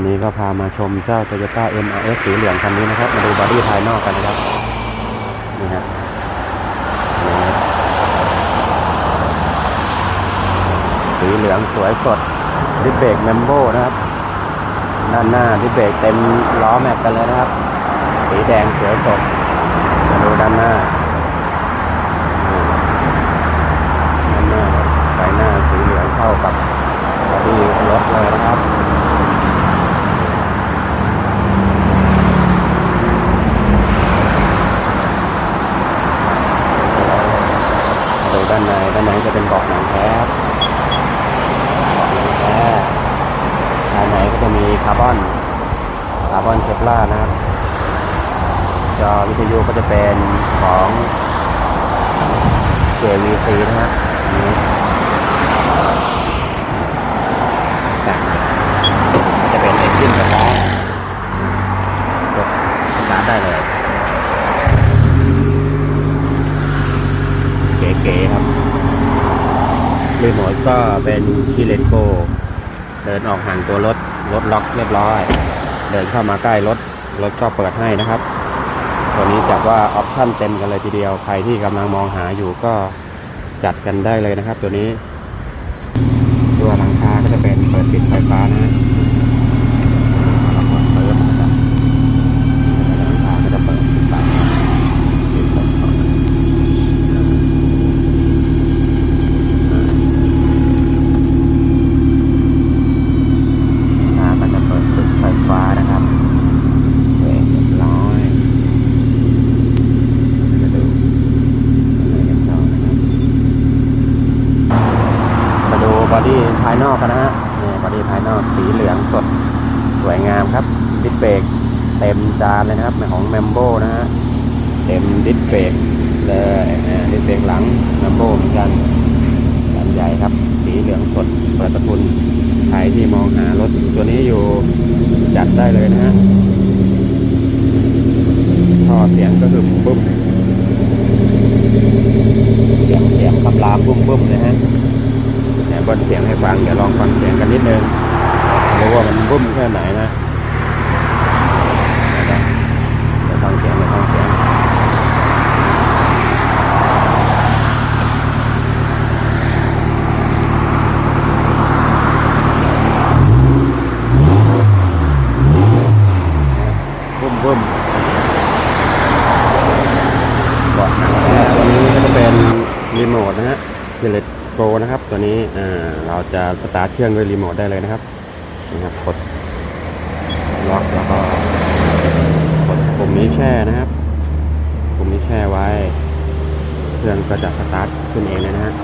วันนี้ก็พามาชมเจ้า Toyota MRS สีเหลืองคันนี้นะครับ มาดูบอดี้ภายนอกกันนะครับ นี่ฮะสีเหลืองสวยสดดิเบรกแมมโบนะครับ ด้านหน้าดิเบรกเต็มล้อแม็กกันเลยนะครับ สีแดงสวยสด มาดูด้านหน้านี่ด้านหน้าไฟหน้าสีเหลืองเข้ากับบอดี้รถเลยนะครับ ด้านในด้านในจะเป็นเบาะหนังแท้เบาะหนังแท้ภายในก็จะมีคาร์บอนคาร์บอนเคปลานะครับจอวิทยุก็จะเป็นของ JVC นะครับอันนี้แต่งก็จะเป็นเอ็นจินสตาร์ทกดสตาร์ทได้เลย เก๋ๆครับ รีโมทก็เป็นคีเลสโก เดินออกห่างตัวรถ รถล็อกเรียบร้อย เดินเข้ามาใกล้รถ รถก็เปิดให้นะครับ ตัวนี้จับว่าออปชั่นเต็มกันเลยทีเดียว ใครที่กำลังมองหาอยู่ก็จัดกันได้เลยนะครับ ตัวนี้ ตัวหลังคาก็จะเป็นเปิดปิดไฟฟ้านะเปิดนะครับหลังคาก็จะเปิดปิดไฟฟ้าปิดไฟฟ้า น้ำมันจะเปิดปิดไฟฟ้านะครับเรียบร้อยมาดูอะไรกันต่อนะครับ มาดูบ อดี้ภายนอกกันนะฮะนี่บอดี้ภายนอกสีเหลืองสดสวยงามครับดิสเบรกเต็มจานเลยนะครับเป็นของแมมโบนะฮะเต็มดิสเบรกเลยนะดิสเบรกหลังแมมโบเหมือนกันอันใหญ่ครับ สีเหลืองสดประทุนใครที่มองหารถตัวนี้อยู่จัดได้เลยนะฮะท่อเสียงก็คือบุ้มเสียงเสียงคำรามบุ้มบุ้มเลยฮะ บนเสียงให้ฟังเดี๋ยวลองฟังเสียงกันนิดนึงรู้ว่ามันบุ้มแค่ไหนนะเดี๋ยวฟังเสียงเดี๋ยวฟังเสียงบุ้มบุ้มเบาะหนังแท้ตัวนี้ก็จะเป็นรีโมทนะฮะเซเลต Pro นะครับ ตัวนี้เราจะสตาร์ทเครื่องด้วยรีโมทได้เลยนะครับนะครับกดล็อกแล้วก็กดปุ่มนี้แช่นะครับปุ่มนี้แช่ไว้ เครื่องก็จะสตาร์ทขึ้นเองเลยนะฮะ